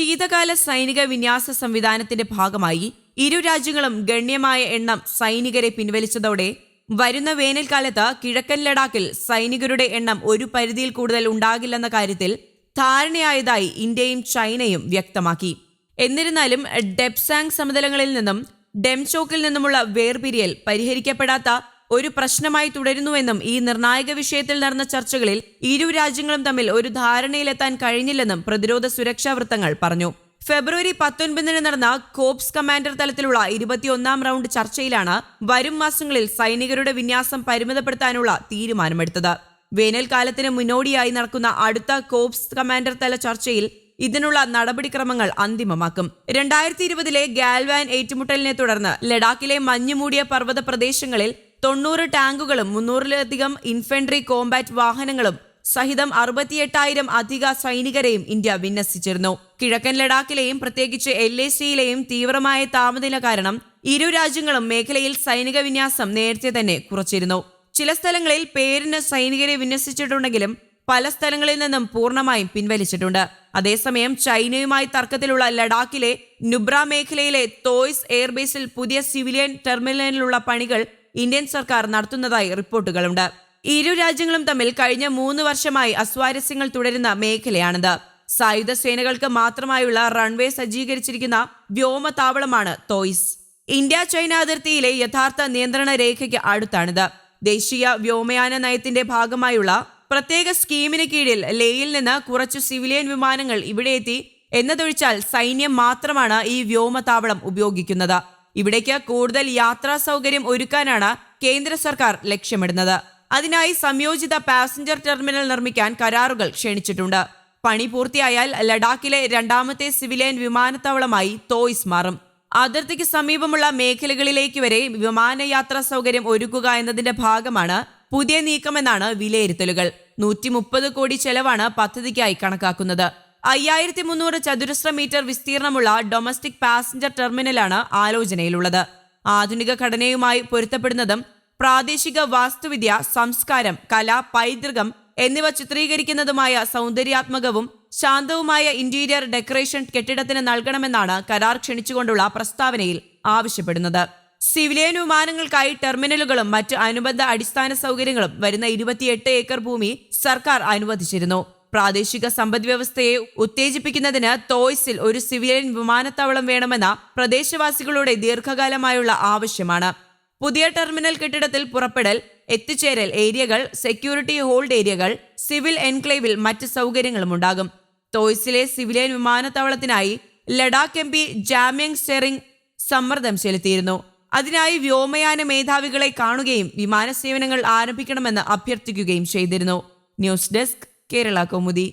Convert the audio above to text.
ശീതകാല സൈനിക വിന്യാസ സംവിധാനത്തിന്റെ ഭാഗമായി ഇരു രാജ്യങ്ങളും ഗണ്യമായ എണ്ണം സൈനികരെ പിൻവലിച്ചതോടെ വരുന്ന വേനൽക്കാലത്ത് കിഴക്കൻ ലഡാക്കിൽ സൈനികരുടെ എണ്ണം ഒരു പരിധിയിൽ കൂടുതൽ ഉണ്ടാകില്ലെന്ന കാര്യത്തിൽ ധാരണയായതായി ഇന്ത്യയും ചൈനയും വ്യക്തമാക്കി. എന്നിരുന്നാലും ഡെപ്സാങ് സമതലങ്ങളിൽ നിന്നും ഡെംചോക്കിൽ നിന്നുമുള്ള വേർപിരിയൽ പരിഹരിക്കപ്പെടാത്ത ഒരു പ്രശ്നമായി തുടരുന്നുവെന്നും ഈ നിർണായക വിഷയത്തിൽ നടന്ന ചർച്ചകളിൽ ഇരു രാജ്യങ്ങളും തമ്മിൽ ഒരു ധാരണയിലെത്താൻ കഴിഞ്ഞില്ലെന്നും പ്രതിരോധ സുരക്ഷാ വൃത്തങ്ങൾ പറഞ്ഞു. ഫെബ്രുവരി പത്തൊൻപതിന് നടന്ന കോപ്സ് കമാൻഡർ തലത്തിലുള്ള ഇരുപത്തിയൊന്നാം റൗണ്ട് ചർച്ചയിലാണ് വരും മാസങ്ങളിൽ സൈനികരുടെ വിന്യാസം പരിമിതപ്പെടുത്താനുള്ള തീരുമാനമെടുത്തത്. വേനൽക്കാലത്തിന് മുന്നോടിയായി നടക്കുന്ന അടുത്ത കോപ്സ് കമാൻഡർ തല ചർച്ചയിൽ ഇതിനുള്ള നടപടിക്രമങ്ങൾ അന്തിമമാക്കും. രണ്ടായിരത്തി ഇരുപതിലെ ഗാൽവാൻ ഏറ്റുമുട്ടലിനെ തുടർന്ന് ലഡാക്കിലെ മഞ്ഞുമൂടിയ പർവത പ്രദേശങ്ങളിൽ തൊണ്ണൂറ് ടാങ്കുകളും മുന്നൂറിലധികം ഇൻഫെൻട്രി കോമ്പാറ്റ് വാഹനങ്ങളും സഹിതം അറുപത്തിയെട്ടായിരം അധിക സൈനികരെയും ഇന്ത്യ വിന്യസിച്ചിരുന്നു. കിഴക്കൻ ലഡാക്കിലെയും പ്രത്യേകിച്ച് എൽ എ സിയിലെയും തീവ്രമായ താപനില കാരണം ഇരു രാജ്യങ്ങളും മേഖലയിൽ സൈനിക വിന്യാസം നേരത്തെ തന്നെ കുറച്ചിരുന്നു. ചില സ്ഥലങ്ങളിൽ പേരിന് സൈനികരെ വിന്യസിച്ചിട്ടുണ്ടെങ്കിലും പല സ്ഥലങ്ങളിൽ നിന്നും പൂർണമായും പിൻവലിച്ചിട്ടുണ്ട്. അതേസമയം ചൈനയുമായി തർക്കത്തിലുള്ള ലഡാക്കിലെ നുബ്ര മേഖലയിലെ തോയ്സ് എയർബേസിൽ പുതിയ സിവിലിയൻ ടെർമിനലിലുള്ള പണികൾ ഇന്ത്യൻ സർക്കാർ നടത്തുന്നതായി റിപ്പോർട്ടുകളുണ്ട്. ഇരു രാജ്യങ്ങളും തമ്മിൽ കഴിഞ്ഞ മൂന്ന് വർഷമായി അസ്വാരസ്യങ്ങൾ തുടരുന്ന മേഖലയാണിത്. സായുധ സേനകൾക്ക് മാത്രമായുള്ള റൺവേ സജ്ജീകരിച്ചിരിക്കുന്ന വ്യോമതാവളമാണ് തോയ്സ്. ഇന്ത്യ ചൈന അതിർത്തിയിലെ യഥാർത്ഥ നിയന്ത്രണ രേഖയ്ക്ക് അടുത്താണിത്. ദേശീയ വ്യോമയാന നയത്തിന്റെ ഭാഗമായുള്ള പ്രത്യേക സ്കീമിന് കീഴിൽ ലേയിൽ നിന്ന് കുറച്ചു സിവിലിയൻ വിമാനങ്ങൾ ഇവിടെ എത്തി എന്നതൊഴിച്ചാൽ സൈന്യം മാത്രമാണ് ഈ വ്യോമതാവളം ഉപയോഗിക്കുന്നത്. ഇവിടേക്ക് കൂടുതൽ യാത്രാ സൗകര്യം ഒരുക്കാനാണ് കേന്ദ്ര സർക്കാർ ലക്ഷ്യമിടുന്നത്. അതിനായി സംയോജിത പാസഞ്ചർ ടെർമിനൽ നിർമ്മിക്കാൻ കരാറുകൾ ക്ഷണിച്ചിട്ടുണ്ട്. പണി പൂർത്തിയായാൽ ലഡാക്കിലെ രണ്ടാമത്തെ സിവിലിയൻ വിമാനത്താവളമായി തോയ്സ് മാറും. അതിർത്തിക്ക് സമീപമുള്ള മേഖലകളിലേക്ക് വരെ വിമാനയാത്രാ സൗകര്യം ഒരുക്കുക എന്നതിന്റെ ഭാഗമാണ് പുതിയ നീക്കമെന്നാണ് വിലയിരുത്തലുകൾ. നൂറ്റി മുപ്പത് കോടി ചെലവാണ് പദ്ധതിക്കായി കണക്കാക്കുന്നത്. അയ്യായിരത്തി മുന്നൂറ് ചതുരശ്ര മീറ്റർ വിസ്തീർണമുള്ള ഡൊമസ്റ്റിക് പാസഞ്ചർ ടെർമിനലാണ് ആലോചനയിലുള്ളത്. ആധുനിക ഘടനയുമായി പൊരുത്തപ്പെടുന്നതും പ്രാദേശിക വാസ്തുവിദ്യ സംസ്കാരം കല പൈതൃകം എന്നിവ ചിത്രീകരിക്കുന്നതുമായ സൗന്ദര്യാത്മകവും ശാന്തവുമായ ഇന്റീരിയർ ഡെക്കറേഷൻ കെട്ടിടത്തിന് നൽകണമെന്നാണ് കരാർ ക്ഷണിച്ചുകൊണ്ടുള്ള പ്രസ്താവനയിൽ ആവശ്യപ്പെടുന്നത്. സിവിലിയൻ വിമാനങ്ങൾക്കായി ടെർമിനലുകളും മറ്റ് അനുബന്ധ അടിസ്ഥാന സൗകര്യങ്ങളും വരുന്ന ഇരുപത്തിയെട്ട് ഏക്കർ ഭൂമി സർക്കാർ അനുവദിച്ചിരുന്നു. പ്രാദേശിക സമ്പദ് വ്യവസ്ഥയെ ഉത്തേജിപ്പിക്കുന്നതിന് തോയ്സിൽ ഒരു സിവിലിയൻ വിമാനത്താവളം വേണമെന്ന പ്രദേശവാസികളുടെ ദീർഘകാലമായുള്ള ആവശ്യമാണ്. പുതിയ ടെർമിനൽ കെട്ടിടത്തിൽ പുറപ്പെടൽ എത്തിച്ചേരൽ ഏരിയകൾ സെക്യൂരിറ്റി ഹോൾഡ് ഏരിയകൾ സിവിൽ എൻക്ലേവിൽ മറ്റ് സൗകര്യങ്ങളും ഉണ്ടാകും. തോയ്സിലെ സിവിലിയൻ വിമാനത്താവളത്തിനായി ലഡാക്ക് എം പി ജാമ്യങ് സെറിംഗ് സമ്മർദ്ദം ചെലുത്തിയിരുന്നു. അതിനായി വ്യോമയാന മേധാവികളെ കാണുകയും വിമാന സേവനങ്ങൾ ആരംഭിക്കണമെന്ന് അഭ്യർത്ഥിക്കുകയും ചെയ്തിരുന്നു. News desk Kerala Kaumudi